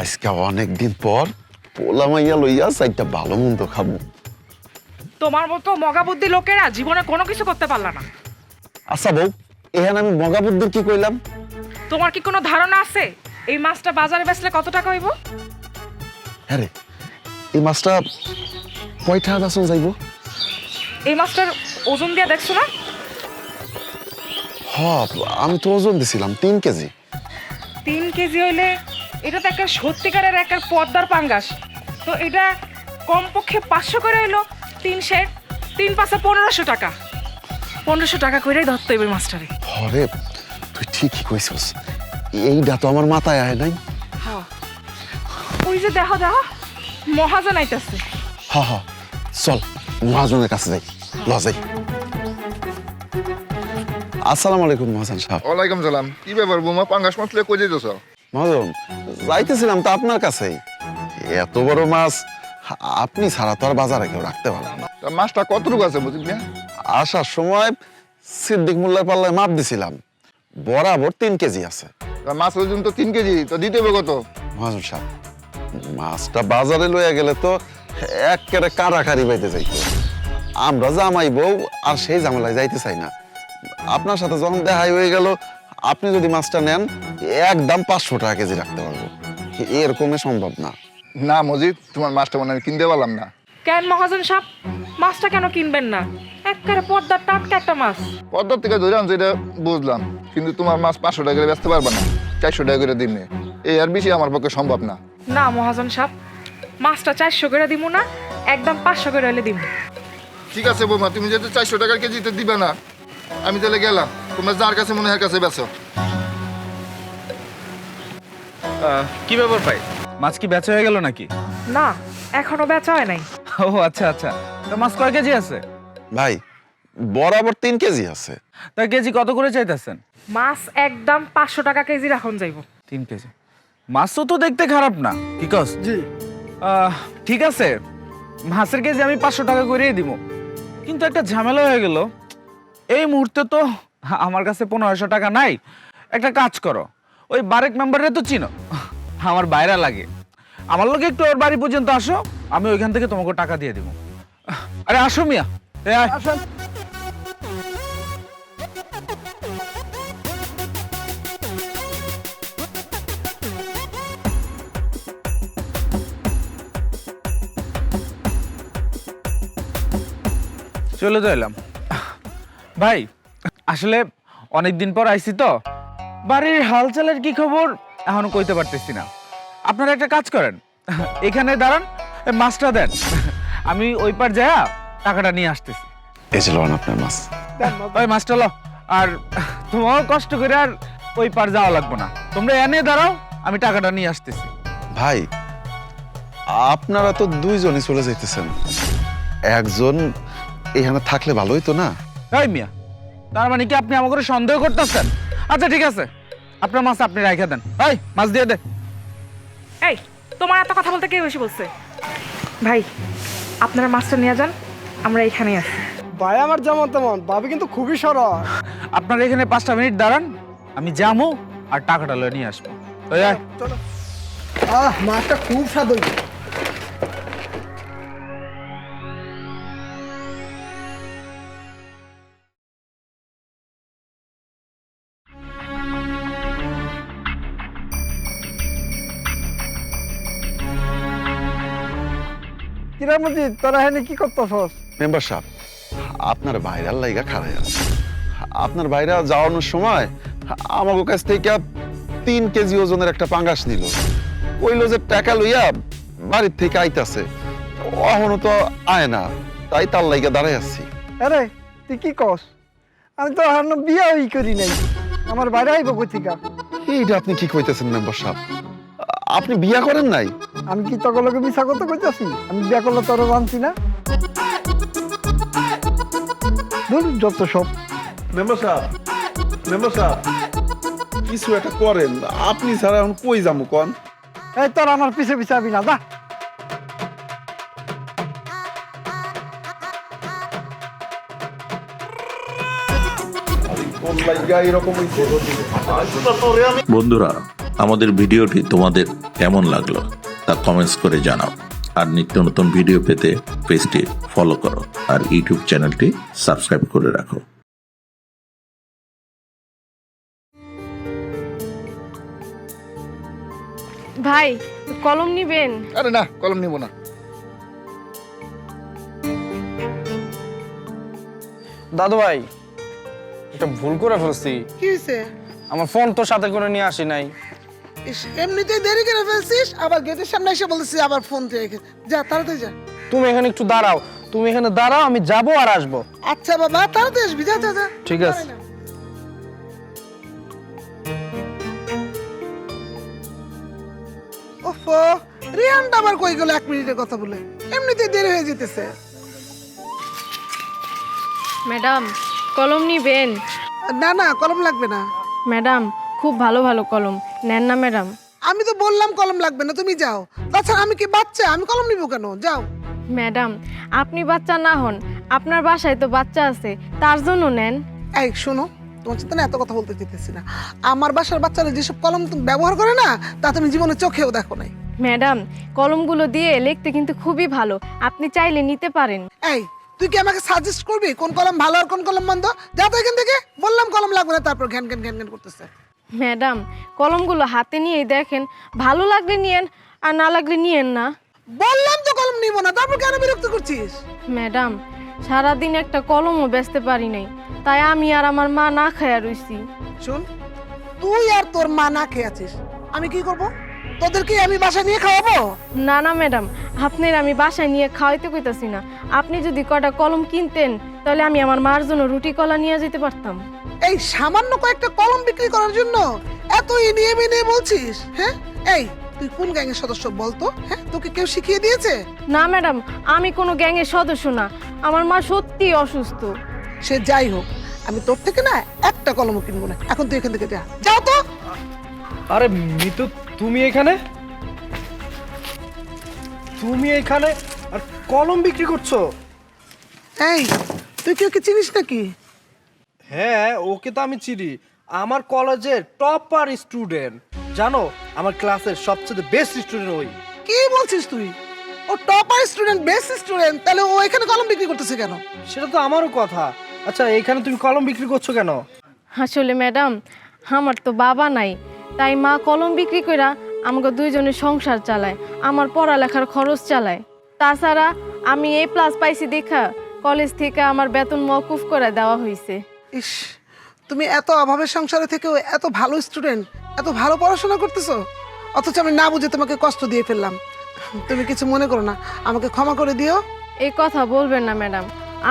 আজকে অনেক দিন পর পোলা মাইয়া লইয়া চাইটা ভালো মন্দ খাব। তোমার মতো মগা বুদ্ধি লোকেরা জীবনে কোনো কিছু করতে পারলা না। আচ্ছা বউ এখানে আমি মগাবুদ্ধ কি কইলাম? তোমার কি কোনো ধারণা আছে? এই মাছটা বাজারে বেচলে কত টাকা হইব? হ্যাঁ রে এই মাছটা কয়টা বাসন যাইব। এই মাছটার ওজন দিয়ে দেখছ না? হ আমি তো ওজন দিছিলাম তিন কেজি। তিন কেজি হইলে এটা তো একটা সত্যিকারের একটা পদ্মার পাঙ্গাস। তো এটা কমপক্ষে পাঁচশো করে হইল তিন শের তিন পাঁচে পনেরোশো টাকা। পনেরোশো টাকা করেই ধরতে হইবে মাছটারে হরে তুই ঠিকই কইছস। এইটা তো আমার মাথায় আয় নাই। ওই যে দেখো দেখো মহাজন আইতাছে। হ হ চল মহাজনের কাছে যাই। ল যাই। আসসালামু আলাইকুম মহাজন সাহেব। ওয়ালাইকুম সালাম। কি ব্যাপার বোমা পাঙ্গাস মাছ লয়ে কই যাইতেছ? মহাজন যাইতেছিলাম তো আপনার কাছেই। এত বড় মাছ আপনি ছাড়া তো আর বাজারে কেউ রাখতে পারবেন না। মাছটা কতটুকু আছে বুঝলি না আসার সময় সিদ্দিক মোল্লার পাল্লায় মাপ দিছিলাম। বরাবর তিন কেজি আছে। মাছ ওজন তো তিন কেজি তো দিতে হবে কত? মহাজন সাহেব মাছটা বাজারে লইয়া গেলে তো একেবারে কারাকারি বাইতে যাইতো। আমরা জামাই বউ আর সেই ঝামেলায় যাইতে চাই না। আপনার সাথে যখন দেখাই হয়ে গেল আপনি যদি মাছটা নেন একদম পাঁচশো টাকা কেজি রাখতে পারব। এরকমই সম্ভব না। না মজিদ তোমার মাছটা মনে হয় কিনতে পারলাম না। কেন মহাজন সাহেব? মাছটা কেন কিনবেন না? একবারে পদ্মার টাটকা একটা মাছ। পদ্মার থেকে ধরে আনছো এটা বুঝলাম কিন্তু তোমার মাছ পাঁচশো টাকা করে বেচতে পারবে না চারশো টাকা করে দিমনে এই আর বেশি আমার পক্ষে সম্ভব না। না মহাজন সাহেব মাছটা চারশো করে দিব না একদম পাঁচশো করে হলে দিব ঠিক আছে বৌমা তুমি যেহেতু চারশো টাকার কেজিতে দিবে না আমি তাহলে গেলাম। তোমরা যার কাছে মনে হয় কাছে আহ, কি ব্যাপার ভাই? মাছ কি বেচা হয়ে গেল নাকি? না এখনও বেচা হয় নাই। ও আচ্ছা আচ্ছা। তা মাছ কয় কেজি আছে? ভাই বরাবর তিন কেজি আছে। তা কেজি কত করে চাইতেছেন? মাছ একদম পাঁচশো টাকা কেজি রাখুন যাইব। তিন কেজি। মাছ তো তো দেখতে খারাপ না। কি কস? জি। ঠিক আছে। মাছের কেজি আমি পাঁচশো টাকা করেই দিব। কিন্তু একটা ঝামেলা হয়ে গেল। এই মুহূর্তে তো আমার কাছে পনেরোশো টাকা নাই। একটা কাজ করো। ওই বারেক মেম্বারে তো চিনো। আমার বাইরে লাগে। আমার লোকে একটু ওর বাড়ি পর্যন্ত আসো। আমি ওইখান থেকে তোমাকে টাকা দিয়ে দেবো। আরে আসো মিয়া। চলে তো এলাম। ভাই আসলে অনেক দিন পর আইছি তো। বাড়ির হালচালের কি খবর? এখনও কইতে পারতেছি না। আপনারা একটা কাজ করেন। এখানে দাঁড়ান মাছটা দেন। আমি ওই পার যায়া টাকাটা নিয়ে আসতেছি। এই ছিল আপনার মাছ। ওই মাছটা লো। আর তোমার কষ্ট করে আর ওই পার যাওয়া লাগবে না। তোমরা এনে দাঁড়াও আমি টাকাটা নিয়ে আসতেছি। ভাই আপনারা তো দুইজনই চলে যাইতেছেন। একজন এখানে থাকলে ভালোই তো না? তাই মিয়া তার মানে কি আপনি আমাকে সন্দেহ করতেছেন? আচ্ছা ঠিক আছে। আপনার মাছ আপনি রাখা দেন। এই মাছ দিয়ে দে। এই তোমার এত কথা বলতে কে বেশি বলছে? ভাই আপনারা মাছটা নিয়ে যান আমরা এখানেই আছি। ভাই আমার যেমন তেমন ভাবি কিন্তু খুবই সরল। আপনার এখানে পাঁচটা মিনিট দাঁড়ান আমি যাব আর টাকাটা লয়ে নিয়ে আসব। চলো। আহ মাছটা খুব স্বাদ হইছে। কিরা মজিদ তোরা হেনে কি করতেছস? মেম্বার সাহেব আপনার ভাইরাল লাইগা আছে। আপনার ভাইরা যাওয়ানোর সময় আমাকে কাছ থেকে তিন কেজি ওজনের একটা পাঙ্গাস নিল। কইলো যে টাকা লইয়া বাড়ির থেকে আইতাছে। অহনো তো আয় না তাই তার লাইগা দাঁড়াই আছি। আরে তুই কি কস? আমি তো এখনও বিয়া হই করি নাই। আমার বাইরে আইব কোথিকা এইটা আপনি কি কইতেছেন মেম্বার সাহেব। আপনি বিয়া করেন নাই? আমি কি তকলকে মিশা কথা কইতাছি? আমি বিয়া করলে তোর জানছি না? যত সব। মেম্বার সাহেব মেম্বার সাহেব কিছু একটা করেন। আপনি ছাড়া এখন কই যাব কন? এই তোর আমার পিছে পিছে আবি না হইছে? বন্ধুরা আমাদের ভিডিওটি তোমাদের কেমন লাগল? তা কমেন্টস করে জানাও। আর নিত্য নতুন ভিডিও পেতে পেজটি ফলো করো আর ইউটিউব চ্যানেলটি সাবস্ক্রাইব করে রাখো। ভাই কলম নিবেন? আরে না কলম নিব না। দাদু ভাই একটা ভুল করে ফেলছি। কি হয়েছে আমার ফোন তো সাথে করে নিয়ে আসি নাই। এমনিতেই দেরি করে ফেলছিস? আবার গেটের সামনে এসে বলছিস আবার ফোন রেখে যা তাড়াতাড়ি যা। তুমি এখানে একটু দাঁড়াও। তুমি এখানে দাঁড়াও আমি যাব আর আসব। আচ্ছা বাবা তাড়াতাড়ি আসবি যা যা যা। ঠিক আছে। ওফো রিয়ানটা আবার কই গেল এক মিনিটের কথা বলে? এমনিতেই দেরি হয়ে যেতেছে। ম্যাডাম কলম নিবেন? না না কলম লাগবে না। ম্যাডাম খুব ভালো ভালো কলম। নেন না ম্যাডাম। আমি তো বললাম কলম লাগবে না তুমি যাও। তাছাড়া আমি কি বাচ্চা? আমি কলম নিব কেন? যাও। ম্যাডাম আপনি বাচ্চা না হন আপনার বাসায় তো বাচ্চা আছে তার জন্য নেন। এই শোনো তোমার সাথে না এত কথা বলতে যেতেছি না। আমার বাসার বাচ্চারা যেসব কলম তুমি ব্যবহার করে না তা তুমি জীবনে চোখেও দেখো নাই। ম্যাডাম কলমগুলো দিয়ে লিখতে কিন্তু খুবই ভালো আপনি চাইলে নিতে পারেন। এই তুই কি আমাকে সাজেস্ট করবি কোন কলম ভালো আর কোন কলম মন্দ? যা তো এখান থেকে বললাম কলম লাগবে না তারপর ঘ্যান ঘ্যান ঘ্যান ঘ্যান করতেছে। ম্যাডাম কলমগুলো হাতে নিয়েই দেখেন। ভালো লাগলে নিয়েন আর না লাগলে নিয়েন না। বললাম তো কলম নিব না তারপর কেন বিরক্ত করছিস? ম্যাডাম সারাদিন একটা কলমও বেচতে পারি নাই তাই আমি আর আমার মা না খায়া রইছি। শুন তুই আর তোর মা না খেয়ে আছিস আমি কি করব? তোদেরকে আমি বাসা নিয়ে খাওয়াবো? না না ম্যাডাম আপনার আমি বাসায় নিয়ে খাওয়াইতে কইতাছি না। আপনি যদি কটা কলম কিনতেন তাহলে আমি আমার মার জন্য রুটি কলা নিয়ে যেতে পারতাম। এই সামান্য কয়েকটা কলম বিক্রি করার জন্য এত নিয়ে নিয়ে বলছিস হ্যাঁ? এই তুই কোন গ্যাংয়ের সদস্য বলতো হ্যাঁ? তোকে কেউ শিখিয়ে দিয়েছে? না ম্যাডাম আমি কোনো গ্যাংয়ের সদস্য না। আমার মা সত্যি অসুস্থ। সে যাই হোক আমি তোর থেকে না একটা কলমও কিনবো না। এখন তুই এখান থেকে যা। যাও তো! আরে মিতু তুমি এখানে? তুমি এখানে? আর কলম বিক্রি করছ? এই তুই কি ওকে চিনিস নাকি? হ্যাঁ ওকে তো আমি চিনি। আমার কলেজের টপার স্টুডেন্ট। জানো আমার ক্লাসের সবচেয়ে বেস্ট স্টুডেন্ট ওই। কি বলছিস তুই? ও টপার স্টুডেন্ট বেস্ট স্টুডেন্ট? তাহলে ও এখানে কলম বিক্রি করতেছে কেন? সেটা তো আমারও কথা। আচ্ছা এখানে তুমি কলম বিক্রি করছ কেন? আসলে ম্যাডাম আমার তো বাবা নাই। তাই মা কলম বিক্রি কইরা আমাকে দুইজনের সংসার চালায় আমার পড়ালেখার খরচ চালায়। তাছাড়া আমি এই প্লাস পাইছি দেখা কলেজ থেকে আমার বেতন মকুফ করে দেওয়া হয়েছে ইস তুমি এত অভাবের সংসারে থেকেও এত ভালো স্টুডেন্ট এত ভালো পড়াশোনা করতেছো? অথচ আমি না বুঝে তোমাকে কষ্ট দিয়ে ফেললাম। তুমি কিছু মনে করো না আমাকে ক্ষমা করে দিও। এই কথা বলবেন না ম্যাডাম।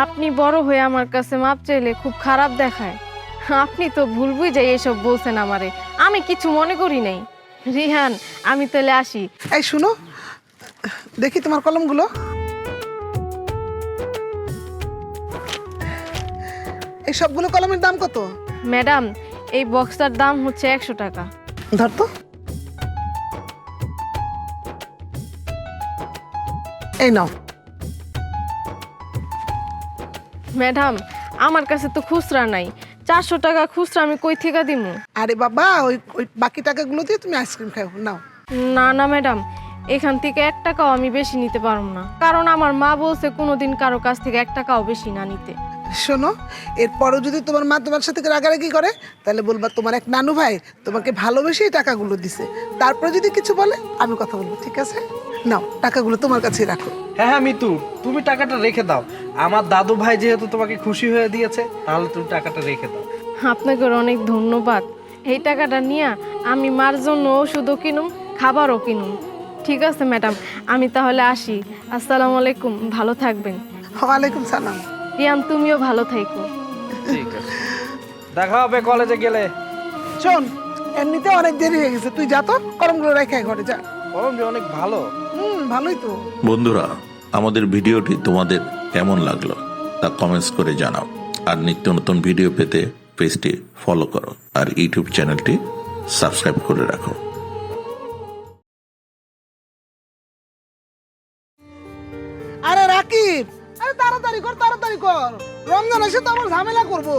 আপনি বড় হয়ে আমার কাছে মাপ চাইলে খুব খারাপ দেখায়। আপনি তো ভুল বুঝে এসব বলছেন আমারে। আমি কিছু মনে করি নাই। রিহান আমি তাহলে আসি। এই শুনো দেখি তোমার কলমগুলো। এই সবগুলো কলমের দাম কত? ম্যাডাম এই বক্সটার দাম হচ্ছে একশো টাকা। ধর তো। এই নাও। ম্যাডাম আমার কাছে তো খুচরা নাই। চারশো টাকা খুচরা আমি কই থেকে দিমু? আরে বাবা ওই ওই বাকি টাকাগুলো দিয়ে তুমি আইসক্রিম খাও নাও। না না ম্যাডাম এখান থেকে এক টাকাও আমি বেশি নিতে পারব না। কারণ আমার মা বলছে কোনোদিন কারও কাছ থেকে এক টাকাও বেশি না নিতে। শোনো এরপরও যদি তোমার মা তোমার সাথে রাগারাগি করে তাহলে বলবা তোমার এক নানু ভাই তোমাকে ভালোবেসেই টাকাগুলো দিছে। তারপরে যদি কিছু বলে আমি কথা বলব ঠিক আছে? নাও টাকাগুলো তোমার কাছেই রাখো। হ্যাঁ হ্যাঁ মিতু তুমি টাকাটা রেখে দাও। আমার দাদু ভাই যেহেতু তোমাকে খুশি হয়ে দিয়েছে তাহলে তুমি টাকাটা রেখে দাও। আপনাকে অনেক ধন্যবাদ। এই টাকাটা নিয়ে আমি মার জন্য ওষুধও কিনুম খাবারও কিনুম। ঠিক আছে ম্যাডাম আমি তাহলে আসি। আসসালামু আলাইকুম ভালো থাকবেন। ওয়ালাইকুম সালাম। রিয়ান তুমিও ভালো থাইকো ঠিক আছে। দেখা হবে কলেজে গেলে। শোন এমনিতে অনেক দেরি হয়ে গেছে। তুই যা তো কলমগুলো রেখে ঘরে যা। কলমটি অনেক ভালো। হুম ভালোই তো। বন্ধুরা আমাদের ভিডিওটি তোমাদের কেমন লাগল তা কমেন্টস করে জানাও। আর নিত্য নতুন ভিডিও পেতে পেজটি ফলো করো আর ইউটিউব চ্যানেলটি সাবস্ক্রাইব করে রাখো। আরে রাকিব! আরে তাড়াতাড়ি কর তাড়াতাড়ি কর। রমজান এসে তো আবার ঝামেলা করব।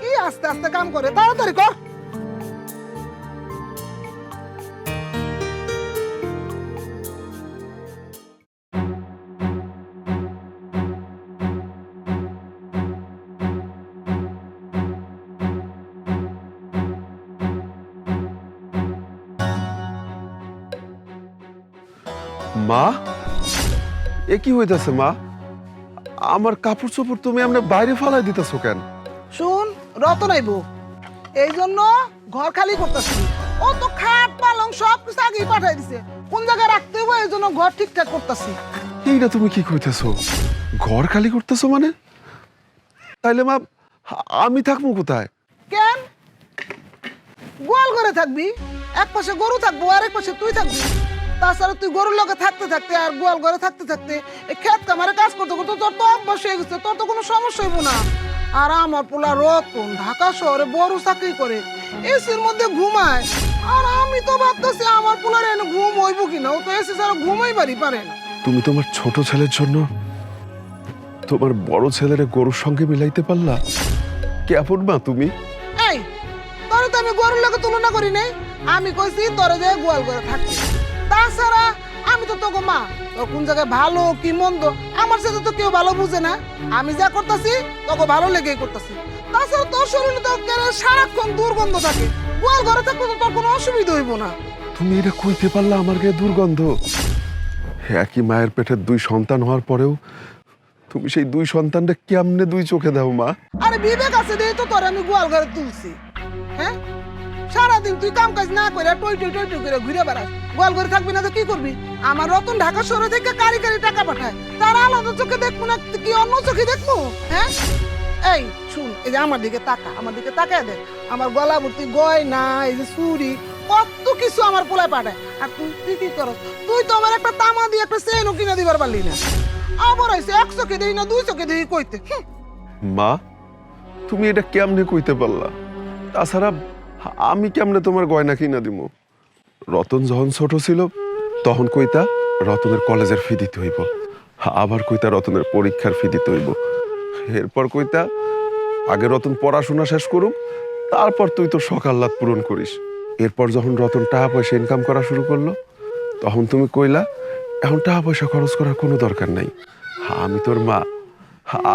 কি আস্তে আস্তে কাম করে, তাড়াতাড়ি কর। মা? এ কি হইতাছে মা? আমার কাপড় চোপড় তুমি এমনি বাইরে ফালাই দিতেছো কেন? শুন রতন আইব। এই জন্য ঘর খালি করতেছি। ও তো খাট পালং সব কিছু আগেই পাঠাই দিছে। কোন জায়গায় রাখতে হবে এই জন্য ঘর ঠিকঠাক করতেছি। এইটা তুমি কি কইতেছো? ঘর খালি করতেছো মানে? তাইলে মা আমি থাকব কোথায়? কেন? গোয়াল ঘরে থাকবি এক পাশে গরু থাকব আর এক পাশে তুই থাকবি। তাছাড়া তুই গরুর লোকে থাকতে থাকতে আর গোয়াল ঘরে থাকতে থাকতে এই ক্ষেত কামারে কাজ করতে করতে তোর তো অভ্যাস হয়ে গেছে তোর তো কোনো সমস্যা হইব না। আর আমার পোলা রতন ঢাকা শহরে বড় চাকরি করে এসির মধ্যে ঘুমায়। আর আমি তো ভাবতেছি আমার পোলার এনে ঘুম হইব কিনা ও তো এসি ছাড়া ঘুমাই বাড়ি পারে না। তুমি তোমার ছোট ছেলের জন্য তোমার বড় ছেলের গরুর সঙ্গে মিলাইতে পারলা? কেমন মা তুমি? এই তোরে তো আমি গরুর লগে তুলনা করি নাই। আমি কইছি তোরে যে গোয়াল ঘরে থাকতে। তাছাড়া আমি তো তোকে মা। তোর কোন জায়গায় ভালো কি মন্দ আমার সাথে তো কেউ ভালো বুঝে না। আমি যা করতেছি তোকে ভালো লেগেই করতেছি। তাছাড়া তোর শরীরে তো সারাক্ষণ দুর্গন্ধ থাকে। গোয়াল ঘরে থাকলে তো তোর কোনো অসুবিধা হইব না। তুমি এটা কইতে পারলা আমার গায়ে দুর্গন্ধ? একই মায়ের পেটের দুই সন্তান হওয়ার পরেও তুমি সেই দুই সন্তানটা কেমনে দুই চোখে দাও মা? আরে বিবেক আছে দিয়ে তো তোরে আমি গোয়াল ঘরে তুলছি। হ্যাঁ? সারাদিন তুই কাম কাজ না করে টই টই টই টই করে ঘুরে বেড়াস। গোয়াল করে থাকবি না তো কি করবি? আমার রতন ঢাকা শহরে থেকে কারি কারি টাকা পাঠায়। তার আলাদা চোখে দেখব না, কি অন্য চোখে দেখব? হ্যাঁ? এই, শুন, এই যে আমার দিকে তাকা, আমার দিকে তাকায় দেখ আমার গলা ভর্তি গয়না, এই যে চুরি কত কিছু আমার পোলায় পাঠায়। আর তুই তুই কি করস? তুই তো আমার একটা তামা দিয়ে একটা চেনও কিনে দিবার পারলি না। আবার আইসে এক চোখে দিই না, দুই চোখে দিই কইতে। মা, তুমি এটা কেমনে কইতে পারলা? তাছাড়া আমি কেমনে তোমার গয়না কিনা দিব রতন যখন ছোট ছিল, তখন কইতা রতনের কলেজের ফি দিতে হইব। আবার কইতা রতনের পরীক্ষার ফি দিতে হইব। এরপর কইতা, আগে রতন পড়াশোনা শেষ করুক, তারপর তুই তো সকাল্লাত পূরণ করিস। এরপর যখন রতন টাকা পয়সা ইনকাম করা শুরু করল, তখন তুমি কইলা, এখন টাকা পয়সা খরচ করার কোনো দরকার নাই। আমি তোর মা।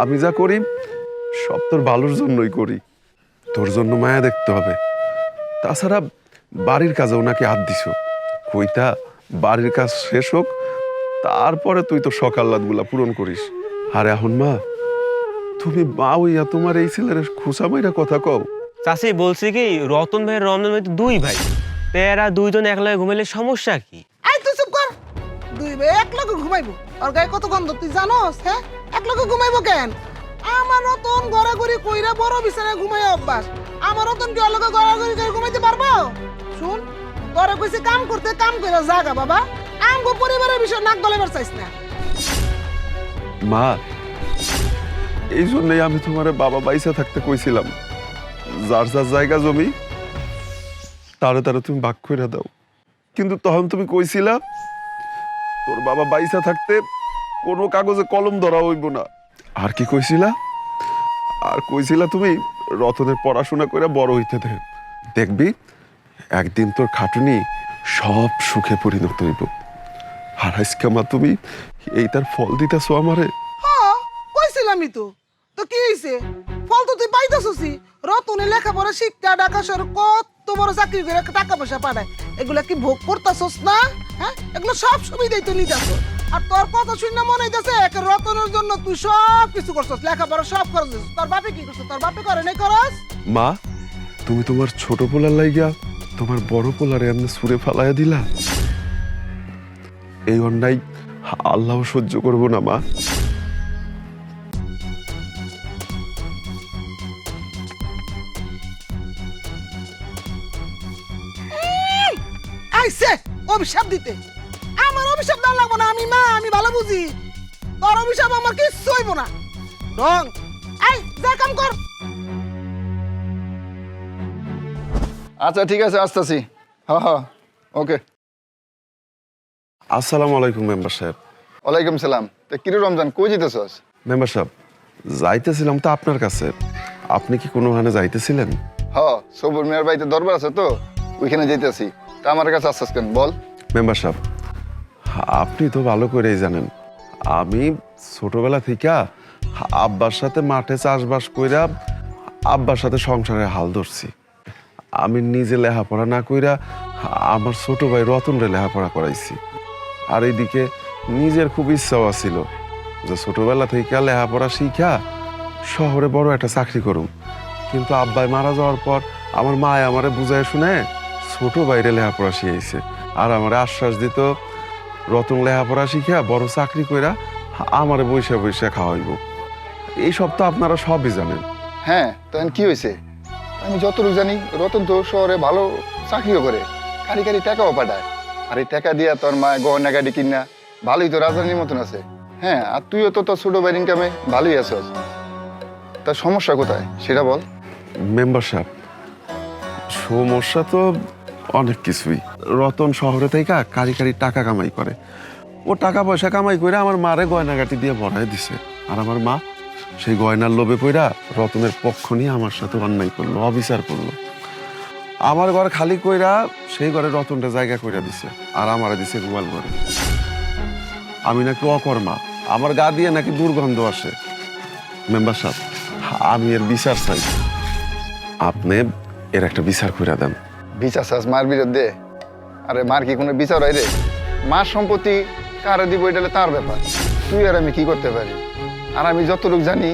আমি যা করি, সব তোর ভালোর জন্যই করি। তোর জন্য মায়া দেখতে হবে। তাছাড়া বাড়ির কাজেও নাকি হাত দিছ। কইতা বাড়ির কাজ শেষ হোক তারপরে তুই তো সকাল্লাদগুলা পূরণ করিস। আর এখন মা তুমি মা হইয়া তোমার এই ছেলের খুশা মাইরা কথা কও। চাষি বলছি কি রতন ভাই রমজান ভাই তো দুই ভাই। তেরা দুইজন একলাগে ঘুমাইলে সমস্যা কি? এই তুই চুপ কর। দুই ভাই এক লগে ঘুমাইবো। আর গায়ে কত গন্ধ তুই জানোস হ্যাঁ? এক লগে ঘুমাইবো কেন? আমার রতন গড়াগড়ি কইরা বড় বিছানায় ঘুমাই অভ্যাস। আমার রতন কি অলগে গড়াগড়ি করে ঘুমাইতে পারব? শুন, তোরে কইছে কাম করতে, কাম কইরা জাগা বাবা। আমগো পরিবারের বিষয় নাক গলাবার চাইছ না। মা, এই জন্যই আমি তোমার বাবা বাইসা থাকতে কইছিলাম। যার যার জায়গা জমি, তারে তারে তুমি ভাগ করে দাও। কিন্তু তখন তুমি কইছিলা, তোর বাবা বাইসা থাকতে কোনো কাগজে কলম ধরা হইব না। আর কি কইছিলা? আর কইছিলা তুমি রতনের পড়াশোনা করে বড় হইতে দে। দেখবি, একদিন তোর খাটুনি সব সুখে পরিণত হইব। আর আজকে মা তুমি এই তার ফল দিতেছো আমারে? হ্যাঁ কইছিলামই তো। তো কি হইছে? ফল তো তুই পাইতাছসি। রতনে লেখাপড়া শিক্ষা ঢাকা শহরে কত বড় চাকরি করে টাকা পয়সা পাঠায়। এগুলা কি ভোগ করতাছস না? হ্যাঁ এগুলো সব সুবিধাই তো নিতাছ। আর তোর কথা শুনে মনে হইতেছে এক রতনের জন্য তুই সব কিছু করছস লেখাপড়া সব খরচ দিছস তোর বাপে কি করছস তোর বাপে করে নাই খরচ মা তুমি তোমার ছোট পোলার লাইগা তোমার বড় পোলারে এমনি সুরে ফালাইয়া দিলা? এই অন্যায় আল্লাহ সহ্য করব না মা। অভিশাপ দিতে। তোর অভিশাপ আমার কিচ্ছু হইব না। রং। এই যা কাম কর। আচ্ছা ঠিক আছে আসতেছি। হ্যাঁ হ্যাঁ ওকে। আসসালামু আলাইকুম মেম্বার সাহেব। ওয়ালাইকুম সালাম। তা কিরে রমজান কই যেতেছস মেম্বার সাহেব যাইতেছিলাম তো আপনার কাছে। আপনি কি কোনোখানে যাইতেছিলেন? হ সবুর মেয়ের বাড়িতে দরবার আছে তো ওইখানে যেতেছি তা আমার কাছে আসছিস কেন বল। মেম্বার সাহেব আপনি তো ভালো করেই জানেন আমি ছোটবেলা থেকে আব্বার সাথে মাঠে চাষবাস কইরা আব্বার সাথে সংসারে হাল ধরছি। আমি নিজে লেখাপড়া না কইরা আমার ছোট ভাই রতনরে লেখাপড়া করাইছি। আর এইদিকে নিজের খুব ইচ্ছাও আছিল যে ছোটবেলা থেকে লেখাপড়া শিখা শহরে বড় একটা চাকরি করুম। কিন্তু আব্বাই মারা যাওয়ার পর আমার মায় আমারে বুঝায় শুনে ছোট বাইরে লেখাপড়া শিখাইছে। আর আমারে আশ্বাস দিত রতন লেখাপড়া শিখিয়া বড় চাকরি কইরা আমারে বৈশা বৈশা খাওয়াইব। এইসব তো আপনারা সবই জানেন। হ্যাঁ তখন কি হয়েছে আমি যতটুকু জানি রতন তো শহরে ভালো চাকরিও করে কারি কারি টাকাও পাঠায়। আর এই টাকা দিয়া তোর মা গহনা গাড়ি কিনা ভালোই তো রাজধানীর মতন আছে। হ্যাঁ আর তুইও তো তোর ছোট ভাইয়ের ইনকামে ভালোই আছস। তার সমস্যা কোথায়? সেটা বল। মেম্বার সাহেব সমস্যা তো অনেক কিছুই। রতন শহরে থেকে কারি কারি টাকা কামাই করে। ও টাকা পয়সা কামাই করে আমার মারে গয়নাগাটি দিয়ে ভরাই দিছে। আর আমার মা, সেই গয়নার লোভে পইরা রতনের পক্ষ নিয়ে আমার সাথে অন্যায় করল, অবিচার করল। আমার ঘর খালি কইরা সেই ঘরে রতনটা জায়গা কইরা দিছে, আর আমার দিছে গোয়াল ঘরে। আমি নাকি অকর্মা, আমার গা দিয়ে নাকি দুর্গন্ধ আসে। মেম্বার সাহেব, আমি এর বিচার চাই। আপনি এর একটা বিচার করে দেন। বিচার চাস মার বিরুদ্ধে? আরে মার কি কোনো বিচার হয় রে? মার সম্পত্তি কারে দিব এটা তার ব্যাপার। তুই আর আমি কি করতে পারি? আর আমি যতটুকু জানি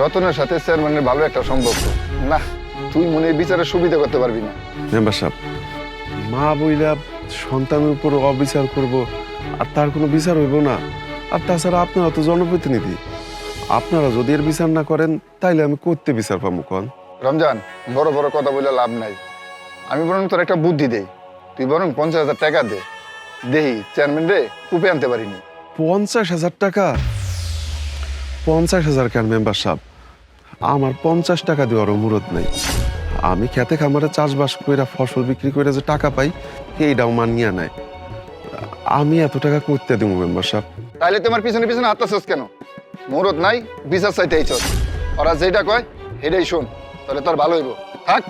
রতনের সাথে চেয়ারম্যানের ভালো একটা সম্পর্ক। না তুই মনে বিচারের সুবিধা করতে পারবি না। মেম্বার সাহেব মা বইলা সন্তানের উপর অবিচার করব আর তার কোনো বিচার হইব না। আর তাছাড়া আপনারা তো জনপ্রতিনিধি। আপনারা যদি এর বিচার না করেন তাইলে আমি করতে বিচার পাবো কন। রমজান বড় বড় কথা বলে লাভ নাই। আমি বরং তোর একটা বুদ্ধি দেই। তুই বরং পঞ্চাশ হাজার টাকা দে। দেহি চেয়ারম্যান রে কূপে আনতে পারিনি। পঞ্চাশ হাজার টাকা? পঞ্চাশ হাজার কেন মেম্বার সাহেব আমার পঞ্চাশ টাকা দেওয়ার মুরত নেই। আমি খেতে খামারে চাষবাস কইরা ফসল বিক্রি করে যে টাকা পাই এইটাও মানিয়া নেয় আমি এত টাকা করতে দেবো মেম্বার সাহেব তাইলে তোমার পিছনে পিছনে হাঁটতেছস কেন? মুরত নাই বিচার চাইতে আইছস। ওরা যেটা কয় সেটাই শোন তাহলে তোর ভালো হইব। থাক।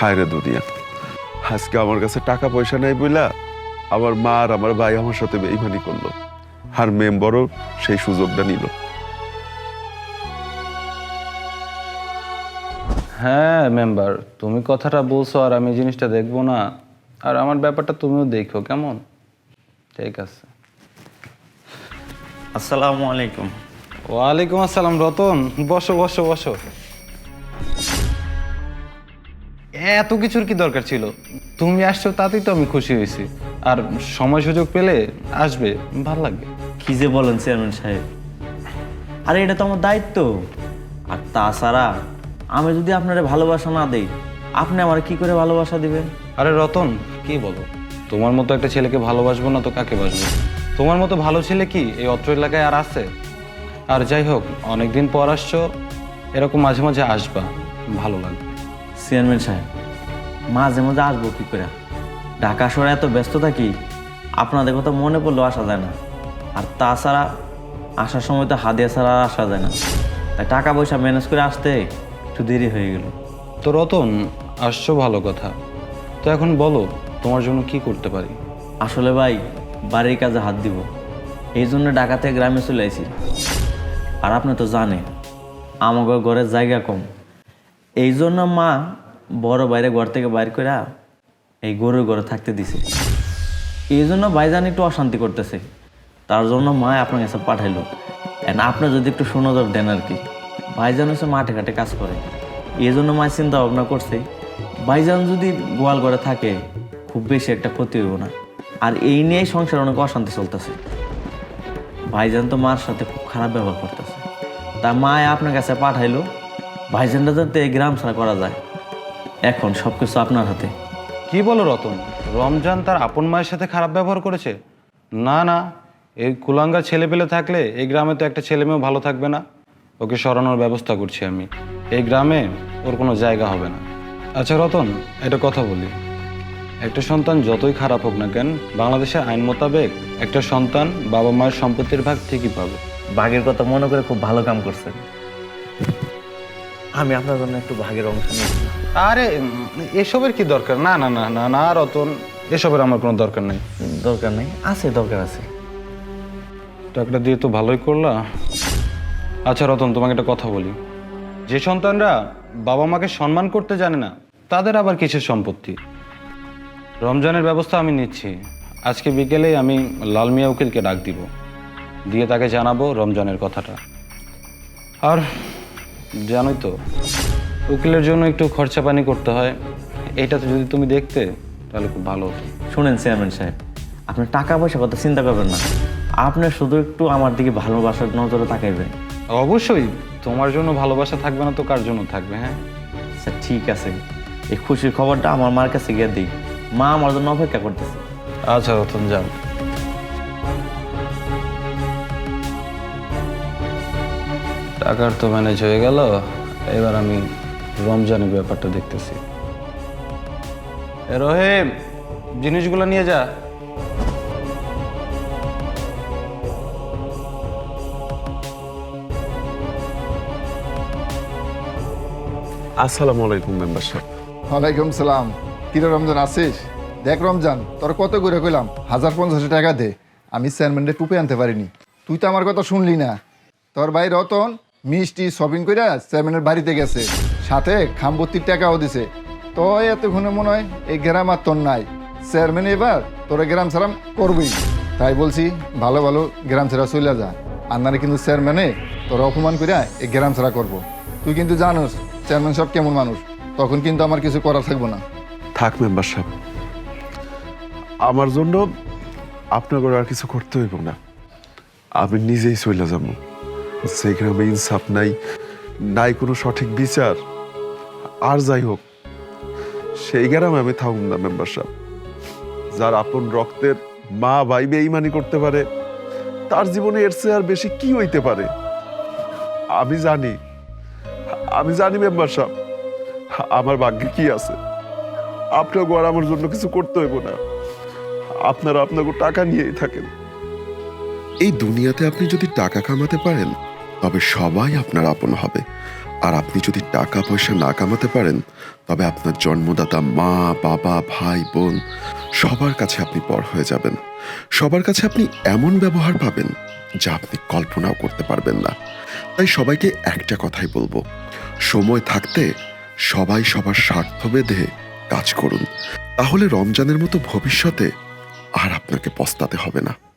হায় রে দুনিয়া আজকে আমার কাছে টাকা পয়সা নাই বইলা আমার মা আর আমার ভাই আমার সাথে বেইমানি করল। আর মেম্বারও সেই সুযোগটা নিল। হ্যাঁ মেম্বার তুমি কথাটা বলছো আর আমি জিনিসটা দেখব না। আর আমার ব্যাপারটা তুমিও দেখো কেমন? ঠিক আছে। আসসালামু আলাইকুম। ওয়ালাইকুম আসসালাম রতন। বসো বসো বসো। এত কিছুর কি দরকার ছিল? তুমি আসছো তাতেই তো আমি খুশি হয়েছি। আর সময় সুযোগ পেলে আসবে ভালো লাগবে। কি যে বলেন চেয়ারম্যান সাহেব। আরে এটা তো আমার দায়িত্ব। আর তাছাড়া আমি যদি আপনারে ভালোবাসা না দেই আপনি আমার কি করে ভালোবাসা দিবেন? আরে রতন কি বলো? তোমার মতো একটা ছেলেকে ভালোবাসবো না তো কাকে বাসবো তোমার মতো ভালো ছেলে কি এই অত্র এলাকায় আর আছে? আর যাই হোক অনেকদিন পর আসছো এরকম মাঝে মাঝে আসবা ভালো লাগবে। চেয়ারম্যান সাহেব মাঝে মাঝে আসব কি করে? ঢাকা শহরে এত ব্যস্ত থাকি আপনাদের কথা মনে পড়লেও আসা যায় না। আর তাছাড়া আসার সময় তো হাদিয়া ছাড়া আর আসা যায় না। তাই টাকা পয়সা ম্যানেজ করে আসতে একটু দেরি হয়ে গেল। তো রতন আসছো ভালো কথা। তো এখন বলো তোমার জন্য কি করতে পারি? আসলে ভাই বাড়ির কাজে হাত দিব। এই জন্য ঢাকা থেকে গ্রামে চলে আসি আর আপনি তো জানেন আমাকে ঘরের জায়গা কম। এই জন্য মা বড় বাইরে ঘর থেকে বাইর করে এই গরুর ঘরে থাকতে দিছে। এই জন্য ভাইজান একটু অশান্তি করতেছে। তার জন্য মা আপনার কাছে পাঠাইলো। আপনি যদি একটু সুনজর দেন আর কি। ভাইজান হচ্ছে মাঠে ঘাটে কাজ করে। এই জন্য মা চিন্তা ভাবনা করছে, ভাইজান যদি গোয়াল ঘরে থাকে, খুব বেশি একটা ক্ষতি হইব না। আর এই নিয়েই সংসার অনেক অশান্তি চলতেছে। ভাইজান তো মার সাথে খুব খারাপ ব্যবহার করতেছে। তা মা আপনার কাছে পাঠাইলো ভাইজানটা যাতে এই গ্রাম ছাড়া করা যায়। এখন সব কিছু আপনার হাতে। কি বলো রতন? রমজান তার আপন মায়ের সাথে খারাপ ব্যবহার করেছে? না না এই কুলাঙ্গা ছেলে পেলে থাকলে এই গ্রামে তো একটা ছেলে মেয়েও ভালো থাকবে না। ওকে সরানোর ব্যবস্থা করছি আমি। এই গ্রামে ওর কোনো জায়গা হবে না। আচ্ছা রতন এটা কথা বলি। একটা সন্তান যতই খারাপ হোক না কেন বাংলাদেশের আইন মোতাবেক একটা সন্তান বাবা মায়ের সম্পত্তির ভাগ ঠিকই পাবে। ভাগের কথা মনে করে খুব ভালো কাম করছেন আমি আপনার জন্য একটু ভাগের অংশ নিয়েছি আরে এসবের কি দরকার? না না না না না রতন এসবের আমার কোনো দরকার নেই। দরকার নেই? আছে দরকার আছে। টাকাটা দিয়ে তো ভালোই করলা। আচ্ছা রতন তোমাকে একটা কথা বলি। যে সন্তানরা বাবা মাকে সম্মান করতে জানে না তাদের আবার কিসের সম্পত্তি? রমজানের ব্যবস্থা আমি নিচ্ছি। আজকে বিকেলেই আমি লাল মিয়া উকিলকে ডাক দিব। দিয়ে তাকে জানাব রমজানের কথাটা। আর জানোই তো উকিলের জন্য একটু খরচা পানি করতে হয়। এটা তো যদি তুমি দেখতে তাহলে খুব ভালো। হতো শুনেন চেয়ারম্যান সাহেব আপনি টাকা পয়সা কথা চিন্তা করবেন না। আপনি শুধু একটু আমার দিকে ভালোবাসার নজরে তাকাইবেন। অবশ্যই তোমার জন্য ভালোবাসা থাকবে না তো কার জন্য থাকবে হ্যাঁ? আচ্ছা ঠিক আছে। এই খুশির খবরটা আমার মার কাছে গিয়ে দিই। মা আমার জন্য অপেক্ষা করতেছে। আচ্ছা রতন যাও টাকার তো ম্যানেজ হয়ে গেল এবার আমি রমজানের ব্যাপারটা দেখতেছি। রহিম জিনিসগুলো নিয়ে যা। আসসালামু আলাইকুম মেম্বার সাহেব। ওয়ালাইকুম সালাম। কিরে রমজান আছিস দেখ রমজান তোর কত করে কইলাম হাজার পঞ্চাশ টাকা দে। আমি চেয়ারম্যানরে টুপে আনতে পারিনি। তুই তো আমার কথা শুনলি না। তোর ভাই রতন মিষ্টি শপিং করে চেয়ারম্যানের বাড়িতে গেছে। সাথে খামবত্তির টাকাও দিছে। তো এত এতক্ষণে মনে হয় এই গ্রাম আর তোর নাই। চেয়ারম্যান এবার তোরা গ্রাম ছাড়াম করবই। তাই বলছি, ভালো ভালো গ্রাম ছাড়া চলে যা। আর নারে কিন্তু চেয়ারম্যানে তোরা অপমান করে এই গ্রাম ছাড়া করব। তুই কিন্তু জানোস, চেয়ারম্যান সব কেমন মানুষ। তখন কিন্তু আমার কিছু করা থাকব না। থাক মেম্বার সাহেব। আমার জন্য আপনার আর কিছু করতে হইব না। আমি নিজেই চলে যাব। সেই গ্রামে ইনসাফ নাই নাই কোনো সঠিক বিচার। আর যাই হোক, সেই গ্রামে আমি থাকুন না, মেম্বার সাহেব। যার আপন রক্তের মা ভাই বেইমানি করতে পারে, তার জীবনে এর চেয়ে আর বেশি কি হইতে পারে? আমি জানি আমি জানি, মেম্বার সাহেব, আমার ভাগ্যে কি আছে। আপনাকে আর আমার জন্য কিছু করতে হইব না। আপনারা আপনাকে টাকা নিয়েই থাকেন। এই দুনিয়াতে আপনি যদি টাকা কামাতে পারেন তবে সবাই আপনার আপন হবে। আর আপনি যদি টাকা পয়সা না কামাতে পারেন, তবে আপনার জন্মদাতা মা, বাবা, ভাই, বোন সবার কাছে আপনি পর হয়ে যাবেন। সবার কাছে আপনি এমন ব্যবহার পাবেন যা আপনি কল্পনাও করতে পারবেন না। তাই সবাইকে একটা কথাই বলব, সময় থাকতে সবাই সবার স্বার্থ বেঁধে কাজ করুন। তাহলে রমজানের মতো ভবিষ্যতে আর আপনাকে পস্তাতে হবে না।